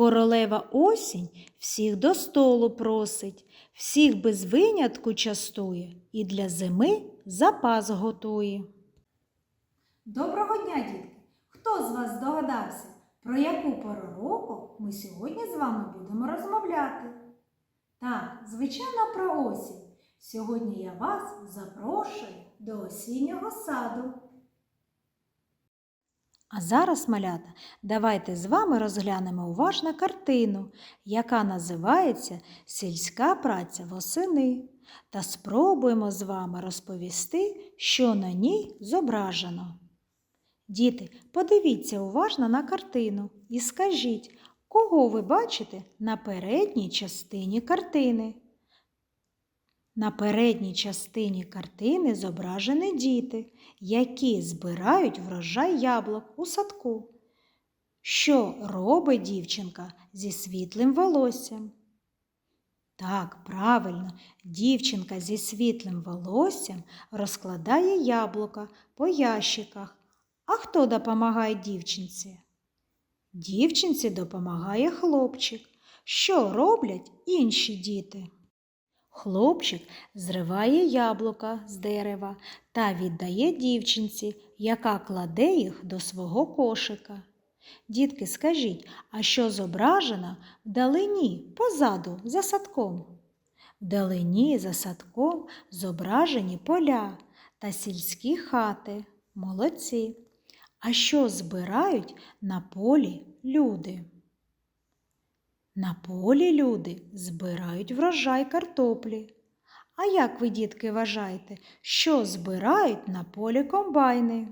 Королева осінь всіх до столу просить, всіх без винятку частує і для зими запас готує. Доброго дня, дітки! Хто з вас здогадався, про яку пору року ми сьогодні з вами будемо розмовляти? Так, звичайно, про осінь. Сьогодні я вас запрошую до осіннього саду. А зараз, малята, давайте з вами розглянемо уважно картину, яка називається Сільська праця восени, та спробуємо з вами розповісти, що на ній зображено. Діти, подивіться уважно на картину і скажіть, кого ви бачите на передній частині картини. На передній частині картини зображені діти, які збирають врожай яблук у садку. Що робить дівчинка зі світлим волоссям? Так, правильно, дівчинка зі світлим волоссям розкладає яблука по ящиках. А хто допомагає дівчинці? Дівчинці допомагає хлопчик. Що роблять інші діти? Хлопчик зриває яблука з дерева та віддає дівчинці, яка кладе їх до свого кошика. Дітки, скажіть, а що зображено вдалині позаду за садком? Вдалині за садком зображені поля та сільські хати. Молодці. А що збирають на полі люди? На полі люди збирають врожай картоплі. А як ви, дітки, вважаєте, що збирають на полі комбайни?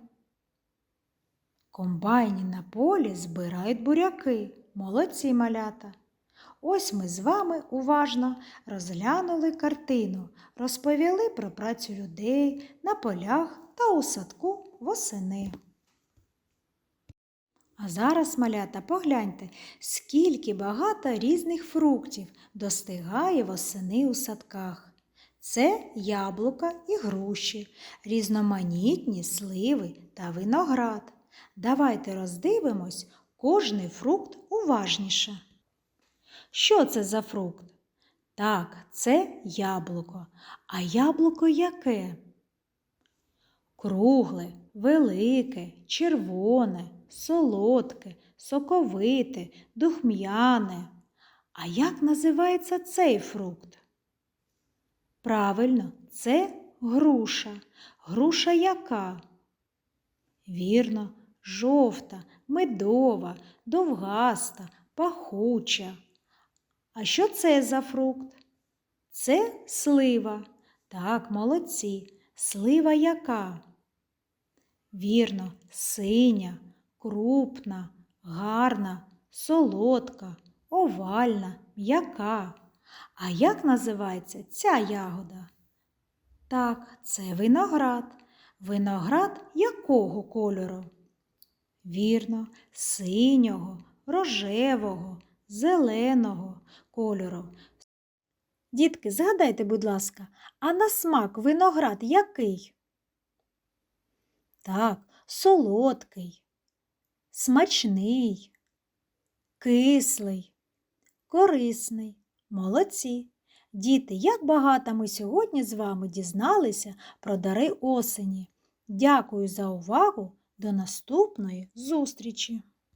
Комбайні на полі збирають буряки. Молодці малята. Ось ми з вами уважно розглянули картину, розповіли про працю людей на полях та у садку восени. Зараз, малята, погляньте, скільки багато різних фруктів достигає восени у садках. Це яблука і груші, різноманітні сливи та виноград. Давайте роздивимось кожний фрукт уважніше. Що це за фрукт? Так, це яблуко. А яблуко яке? Кругле, велике, червоне, солодке, соковите, духм'яне. А як називається цей фрукт? Правильно, це груша. Груша яка? Вірно, жовта, медова, довгаста, пахуча. А що це за фрукт? Це слива. Так, молодці. Слива яка? Вірно, синя, крупна, гарна, солодка, овальна, м'яка. А як називається ця ягода? Так, це виноград. Виноград якого кольору? Вірно, синього, рожевого, зеленого кольору. Дітки, згадайте, будь ласка, а на смак виноград який? Так, солодкий, смачний, кислий, корисний. Молодці. Діти, як багато ми сьогодні з вами дізналися про дари осені. Дякую за увагу. До наступної зустрічі!